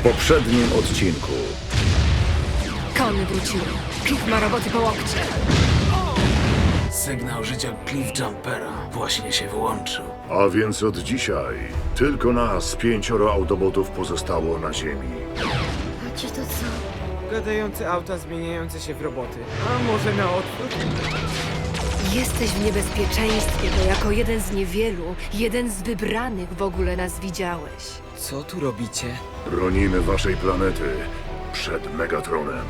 W poprzednim odcinku Kony wróciły. Cliff ma roboty po łokcie. Sygnał życia Cliff Jumpera właśnie się wyłączył. A więc od dzisiaj tylko nas pięcioro autobotów pozostało na ziemi. A ci to co? Gadające auta zmieniające się w roboty. A może na odwrót? Jesteś w niebezpieczeństwie, bo jako jeden z niewielu, jeden z wybranych w ogóle nas widziałeś. Co tu robicie? Bronimy waszej planety przed Megatronem.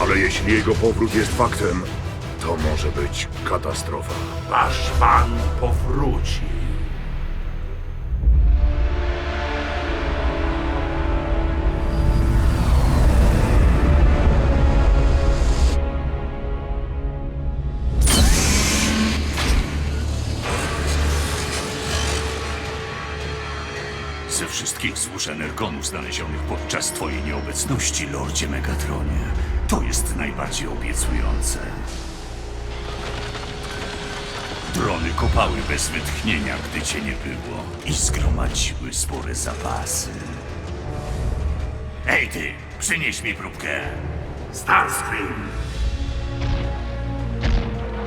Ale jeśli jego powrót jest faktem, to może być katastrofa. Wasz pan powróci. Energonów znalezionych podczas twojej nieobecności, Lordzie Megatronie, to jest najbardziej obiecujące. Drony kopały bez wytchnienia, gdy cię nie było i zgromadziły spore zapasy. Ej ty, przynieś mi próbkę. Starscream!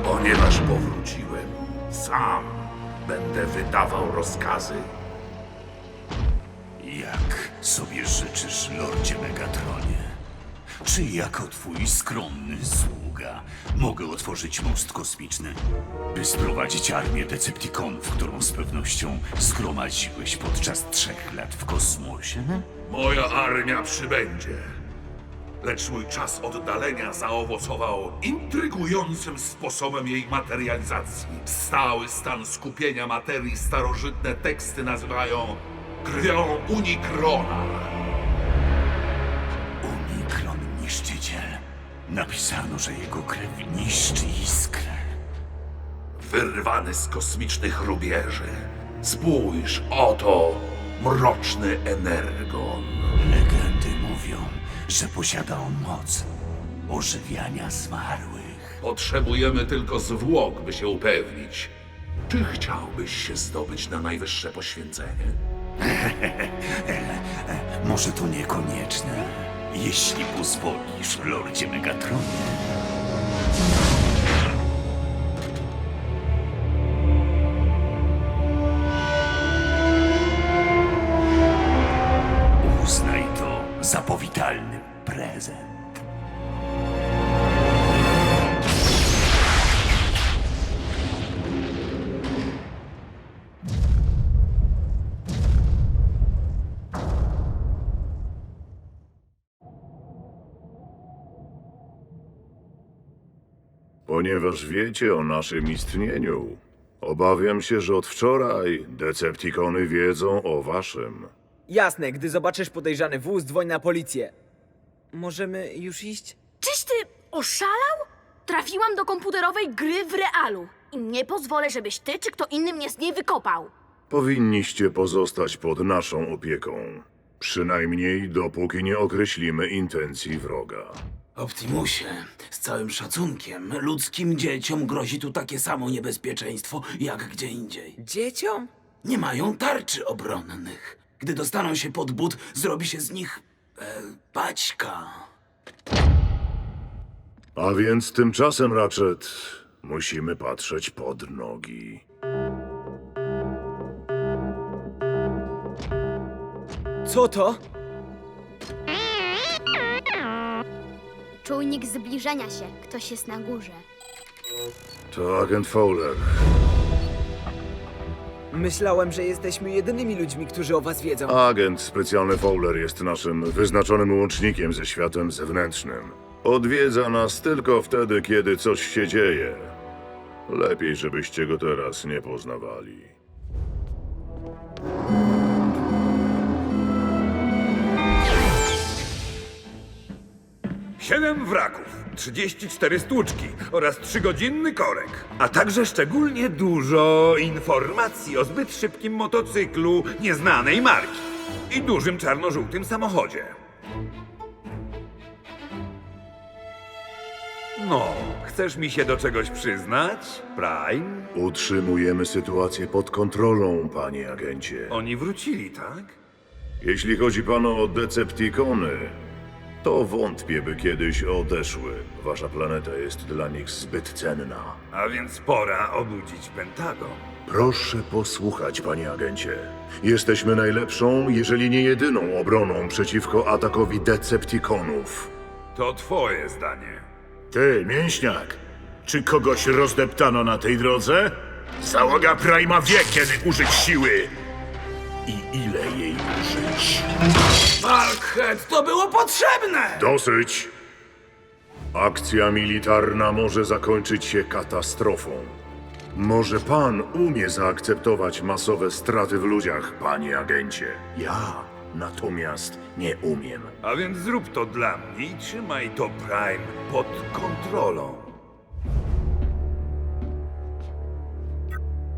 Ponieważ powróciłem, sam będę wydawał rozkazy. Sobie życzysz, Lordzie Megatronie? Czy jako twój skromny sługa mogę otworzyć most kosmiczny, by sprowadzić armię Decepticonów, którą z pewnością zgromadziłeś podczas trzech lat w kosmosie? Moja armia przybędzie. Lecz mój czas oddalenia zaowocował intrygującym sposobem jej materializacji. Stały stan skupienia materii starożytne teksty nazywają krwią Unikrona. Unikron Niszczyciel. Napisano, że jego krew niszczy iskrę. Wyrwany z kosmicznych rubieży. Spójrz, oto mroczny energon. Legendy mówią, że posiada on moc ożywiania zmarłych. Potrzebujemy tylko zwłok, by się upewnić. Czy chciałbyś się zdobyć na najwyższe poświęcenie? Może to niekonieczne, jeśli pozwolisz, Lordzie Megatronie. Uznaj to za powitalny prezent. Ponieważ wiecie o naszym istnieniu, obawiam się, że od wczoraj Decepticony wiedzą o waszym. Jasne, gdy zobaczysz podejrzany wóz, dzwoń na policję. Możemy już iść? Czyś ty oszalał? Trafiłam do komputerowej gry w realu. I nie pozwolę, żebyś ty czy kto inny mnie z niej wykopał. Powinniście pozostać pod naszą opieką. Przynajmniej dopóki nie określimy intencji wroga. Optimusie, z całym szacunkiem, ludzkim dzieciom grozi tu takie samo niebezpieczeństwo jak gdzie indziej. Dzieciom? Nie mają tarczy obronnych. Gdy dostaną się pod but, zrobi się z nich e, paćka. A więc tymczasem, Ratchet, musimy patrzeć pod nogi. Co to? Czujnik zbliżania się. Ktoś jest na górze. To agent Fowler. Myślałem, że jesteśmy jedynymi ludźmi, którzy o was wiedzą. Agent specjalny Fowler jest naszym wyznaczonym łącznikiem ze światem zewnętrznym. Odwiedza nas tylko wtedy, kiedy coś się dzieje. Lepiej, żebyście go teraz nie poznawali. Siedem wraków, 34 stłuczki oraz trzygodzinny korek, a także szczególnie dużo informacji o zbyt szybkim motocyklu nieznanej marki i dużym czarno-żółtym samochodzie. No, chcesz mi się do czegoś przyznać, Prime? Utrzymujemy sytuację pod kontrolą, panie agencie. Oni wrócili, tak? Jeśli chodzi panu o Decepticony, to wątpię, by kiedyś odeszły. Wasza planeta jest dla nich zbyt cenna. A więc pora obudzić Pentagon. Proszę posłuchać, panie agencie. Jesteśmy najlepszą, jeżeli nie jedyną obroną przeciwko atakowi Decepticonów. To twoje zdanie. Ty, mięśniak, czy kogoś rozdeptano na tej drodze? Załoga Prima wie, kiedy użyć siły i ile jej użyć. Bulkhead, to było potrzebne! Dosyć! Akcja militarna może zakończyć się katastrofą. Może pan umie zaakceptować masowe straty w ludziach, panie agencie. Ja natomiast nie umiem. A więc zrób to dla mnie i trzymaj to Prime pod kontrolą.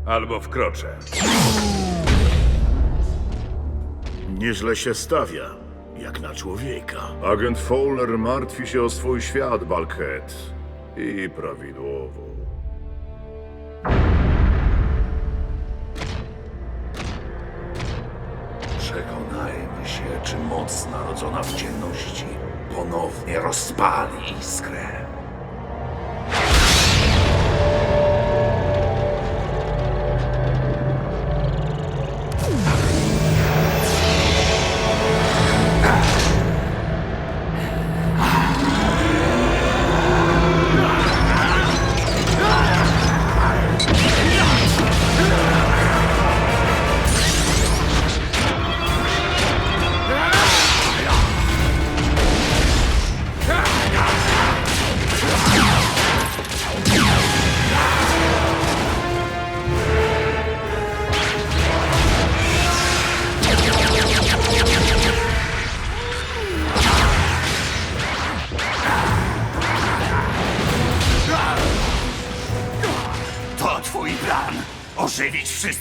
Albo wkroczę. Nieźle się stawia, jak na człowieka. Agent Fowler martwi się o swój świat, Bulkhead. I prawidłowo. Przekonajmy się, czy moc narodzona w ciemności ponownie rozpali iskrę.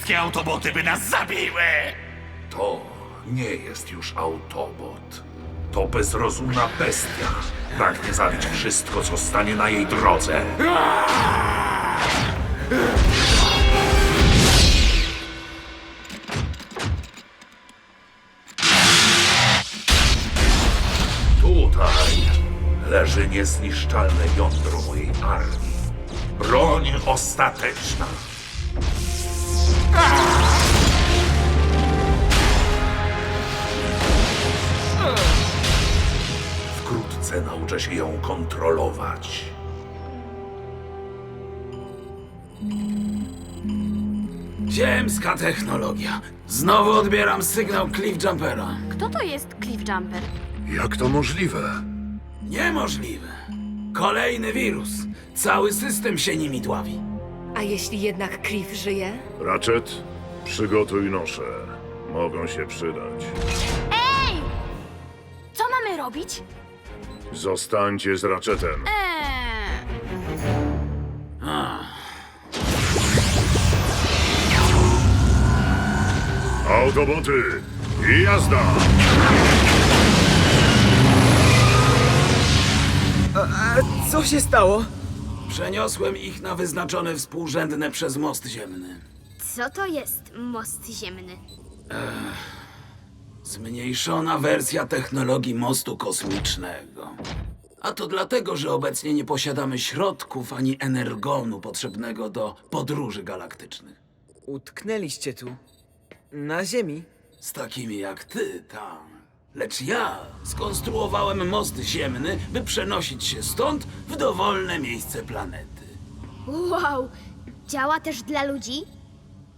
Wszystkie autoboty, by nas zabiły! To nie jest już Autobot. To bezrozumna bestia. Pragnie zabić wszystko, co stanie na jej drodze. Tutaj leży niezniszczalne jądro mojej armii. Broń ostateczna. Wkrótce nauczę się ją kontrolować. Ziemska technologia. Znowu odbieram sygnał Cliff Jumpera. Kto to jest Cliff Jumper? Jak to możliwe? Niemożliwe. Kolejny wirus. Cały system się nimi dławi. A jeśli jednak Cliff żyje? Ratchet, przygotuj nosze. Mogą się przydać. Ej! Co mamy robić? Zostańcie z Ratchetem. Eee, Autoboty! Jazda! Co się stało? Przeniosłem ich na wyznaczone współrzędne przez most ziemny. Co to jest most ziemny? Zmniejszona wersja technologii mostu kosmicznego. A to dlatego, że obecnie nie posiadamy środków ani energonu potrzebnego do podróży galaktycznych. Utknęliście tu. Na ziemi. Z takimi jak ty, tam. Lecz ja skonstruowałem most ziemny, by przenosić się stąd w dowolne miejsce planety. Wow! Działa też dla ludzi?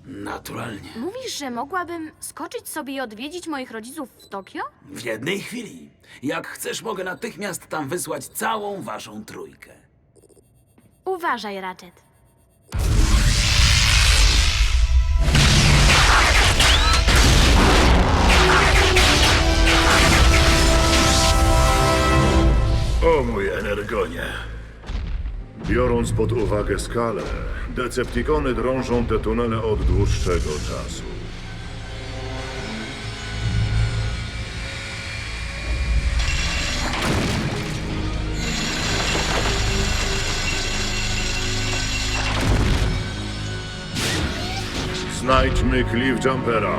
Naturalnie. mówisz, że mogłabym skoczyć sobie i odwiedzić moich rodziców w Tokio? W jednej chwili. Jak chcesz, mogę natychmiast tam wysłać całą waszą trójkę. Uważaj, Ratchet. O mój energonie! Biorąc pod uwagę skalę, Decepticony drążą te tunele od dłuższego czasu. Znajdźmy Cliff Jumpera.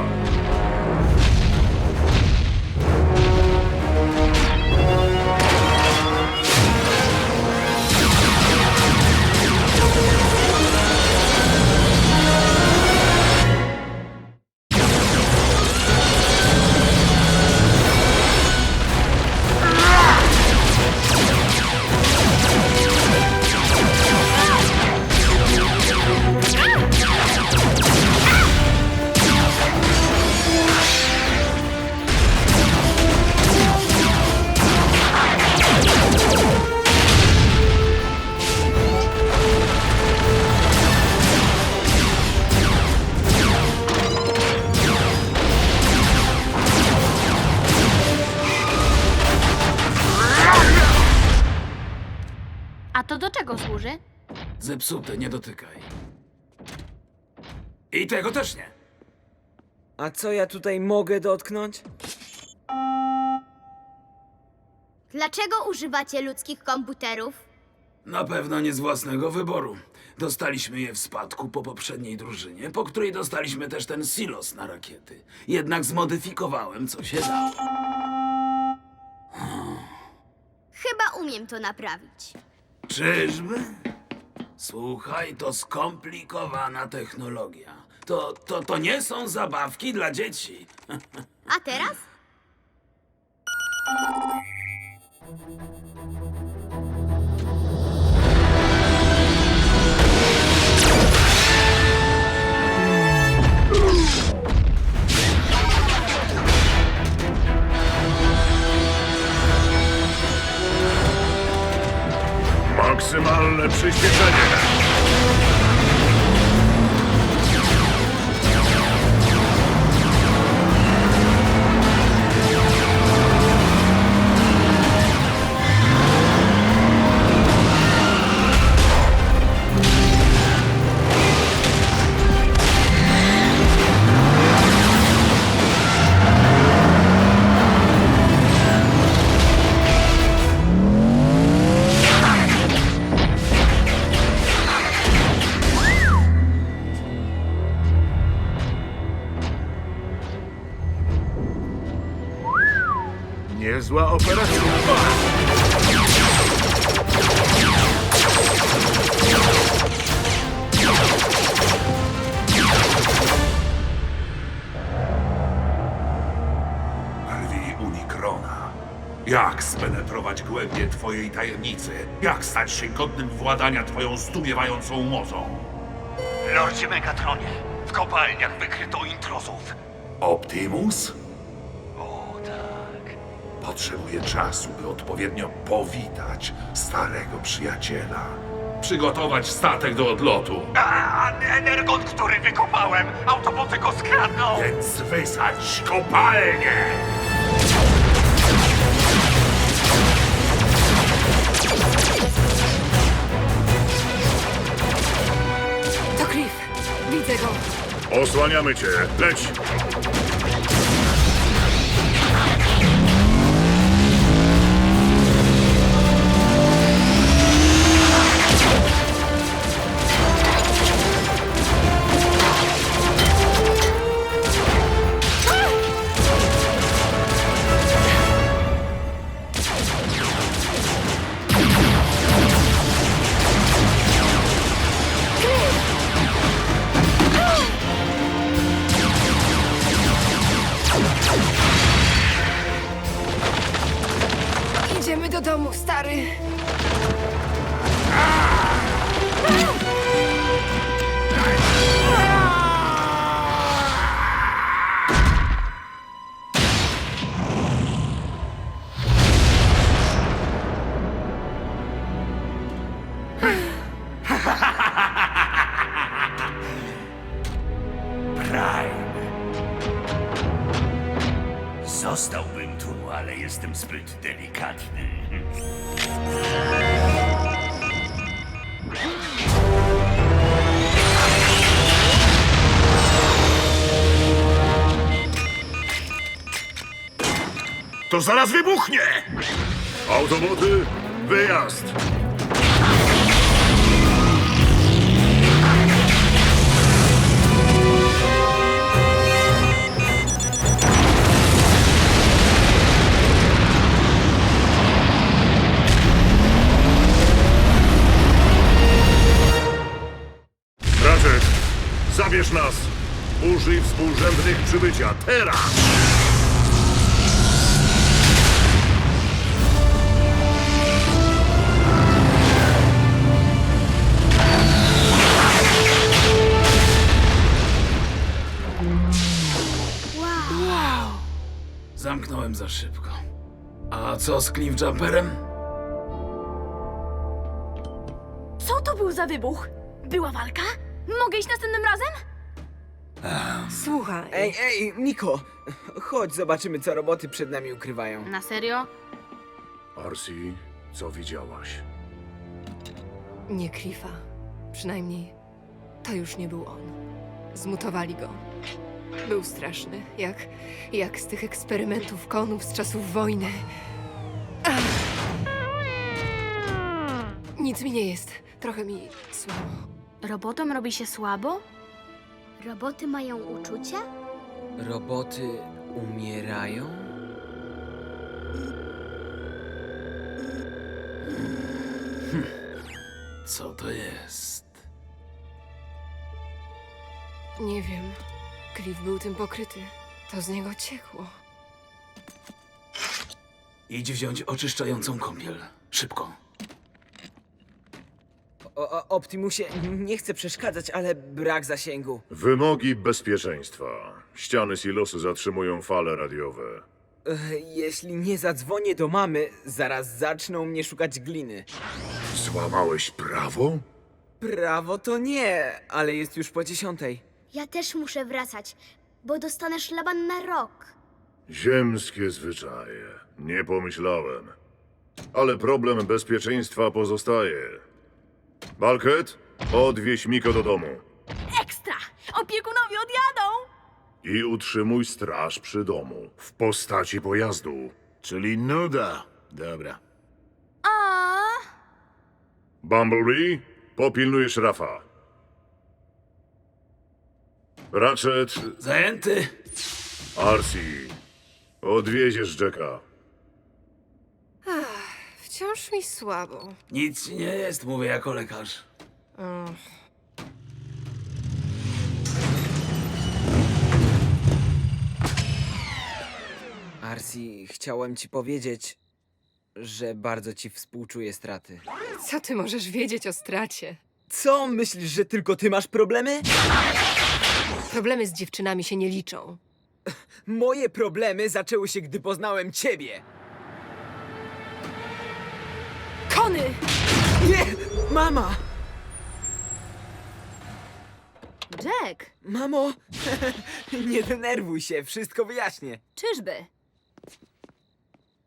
Zepsute, nie dotykaj. I tego też nie. A co ja tutaj mogę dotknąć? Dlaczego używacie ludzkich komputerów? Na pewno nie z własnego wyboru. Dostaliśmy je w spadku po poprzedniej drużynie, po której dostaliśmy też ten silos na rakiety. Jednak zmodyfikowałem, co się dało. Chyba umiem to naprawić. Czyżby? Słuchaj, to skomplikowana technologia. To, to, to nie są zabawki dla dzieci. A teraz? Лучше сбежали. Niezła operacja. Lwi Unikrona. Jak spenetrować głębie twojej tajemnicy? Jak stać się godnym władania twoją zdumiewającą mocą? Lordzie Megatronie, w kopalniach wykryto intruzów. Optimus? Potrzebuję czasu, by odpowiednio powitać starego przyjaciela. Przygotować statek do odlotu. A, energon, który wykopałem! Autoboty go skradną! Więc wysadź kopalnię! To Cliff. Widzę go. Osłaniamy cię. Leć. Zostałbym tu, ale jestem zbyt delikatny. To zaraz wybuchnie! Autoboty, wyjazd! Zabierz nas! Użyj współrzędnych przybycia, teraz! Zamknąłem za szybko. A co z Cliff Jumperem? Co to był za wybuch? Była walka? Mogę iść następnym razem? Słuchaj. Ej, ej, Niko! Chodź, zobaczymy, co roboty przed nami ukrywają. Na serio? Arsi, co widziałaś? Nie Cliffa. Przynajmniej to już nie był on. Zmutowali go. Był straszny, jak, jak z tych eksperymentów konów z czasów wojny. Ach. Nic mi nie jest. Trochę mi słabo. Robotom robi się słabo? Roboty mają uczucia? Roboty umierają? Co to jest? Nie wiem. Cliff był tym pokryty. To z niego ciekło. Idź wziąć oczyszczającą kąpiel. Szybko. O, o, Optimusie, nie chcę przeszkadzać, ale brak zasięgu. Wymogi bezpieczeństwa. Ściany silosu zatrzymują fale radiowe. Ech, Jeśli nie zadzwonię do mamy, zaraz zaczną mnie szukać gliny. Złamałeś prawo? Prawo to nie, ale jest już po dziesiątej. Ja też muszę wracać, bo dostanę szlaban na rok. Ziemskie zwyczaje. Nie pomyślałem. Ale problem bezpieczeństwa pozostaje. Balket, odwieź Miko do domu. Ekstra! Opiekunowie odjadą! I utrzymuj straż przy domu. W postaci pojazdu. Czyli nuda. Dobra. A Bumblebee, popilnujesz Rafa. Ratchet, Zajęty? Arsi, odwieziesz Jacka. Wciąż mi słabo. Nic ci nie jest, mówię jako lekarz. Arsi, chciałem ci powiedzieć, że bardzo ci współczuję straty. Co ty możesz wiedzieć o stracie? Co, myślisz, że tylko ty masz problemy? Problemy z dziewczynami się nie liczą. Moje problemy zaczęły się, gdy poznałem ciebie. Kony! Nie! Mama! Jack, Mamo! nie denerwuj się, wszystko wyjaśnię. czyżby?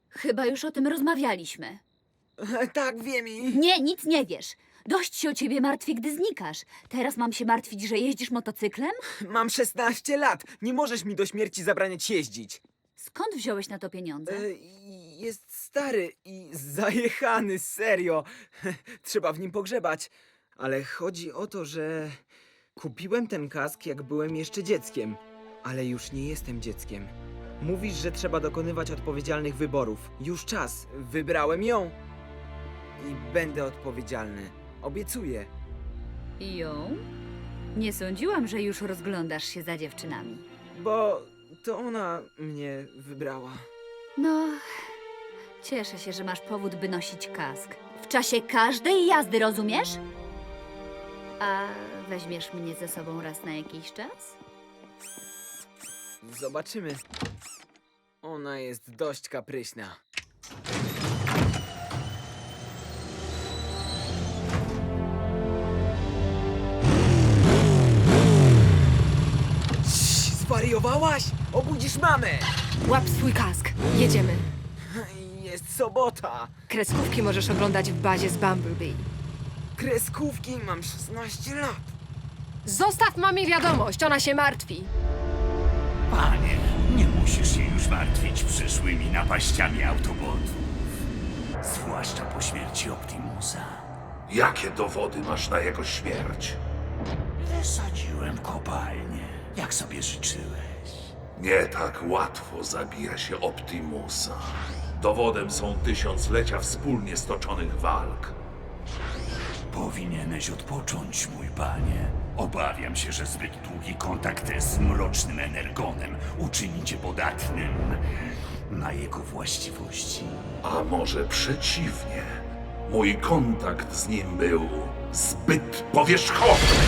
Chyba już o tym rozmawialiśmy. tak, wiem i... Nie, nic nie wiesz. Dość się o ciebie martwi, gdy znikasz. Teraz mam się martwić, że jeździsz motocyklem? Mam 16 lat, nie możesz mi do śmierci zabraniać jeździć. Skąd wziąłeś na to pieniądze? E, jest stary i zajechany, serio. Trzeba w nim pogrzebać. Ale chodzi o to, że kupiłem ten kask, jak byłem jeszcze dzieckiem. Ale już nie jestem dzieckiem. Mówisz, że trzeba dokonywać odpowiedzialnych wyborów. Już czas. Wybrałem ją. I będę odpowiedzialny. Obiecuję. Ją? Nie sądziłam, że już rozglądasz się za dziewczynami. Bo to ona mnie wybrała. No, cieszę się, że masz powód, by nosić kask. W czasie każdej jazdy, rozumiesz? A weźmiesz mnie ze sobą raz na jakiś czas? Zobaczymy. Ona jest dość kapryśna. Cii, Zwariowałaś? Obudzisz mamę! Łap swój kask. Jedziemy. Sobota. Kreskówki możesz oglądać w bazie z Bumblebee. Kreskówki, mam 16 lat. Zostaw mamie wiadomość, ona się martwi. Panie, nie musisz się już martwić przyszłymi napaściami autobotów. Zwłaszcza po śmierci Optimusa. Jakie dowody masz na jego śmierć? Wysadziłem kopalnię, jak sobie życzyłeś. Nie tak łatwo zabija się Optimusa. Dowodem są tysiąclecia wspólnie stoczonych walk. Powinieneś odpocząć, mój panie. Obawiam się, że zbyt długi kontakt z mrocznym energonem uczyni cię podatnym na jego właściwości. A może przeciwnie? Mój kontakt z nim był zbyt powierzchowny.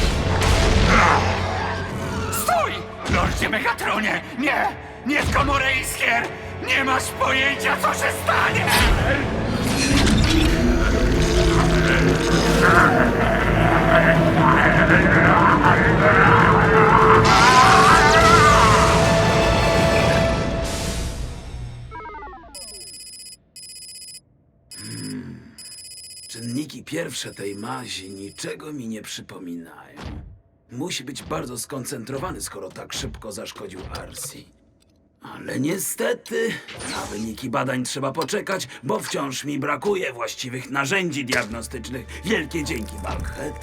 Stój! Lordzie Megatronie! Nie! Nie w komorę Iskier! Nie masz pojęcia, co się stanie! Czy Czynniki pierwsze tej mazi niczego mi nie przypominają. Musi być bardzo skoncentrowany, skoro tak szybko zaszkodził Arsi. Ale niestety, na wyniki badań trzeba poczekać, bo wciąż mi brakuje właściwych narzędzi diagnostycznych. Wielkie dzięki, Balkhead.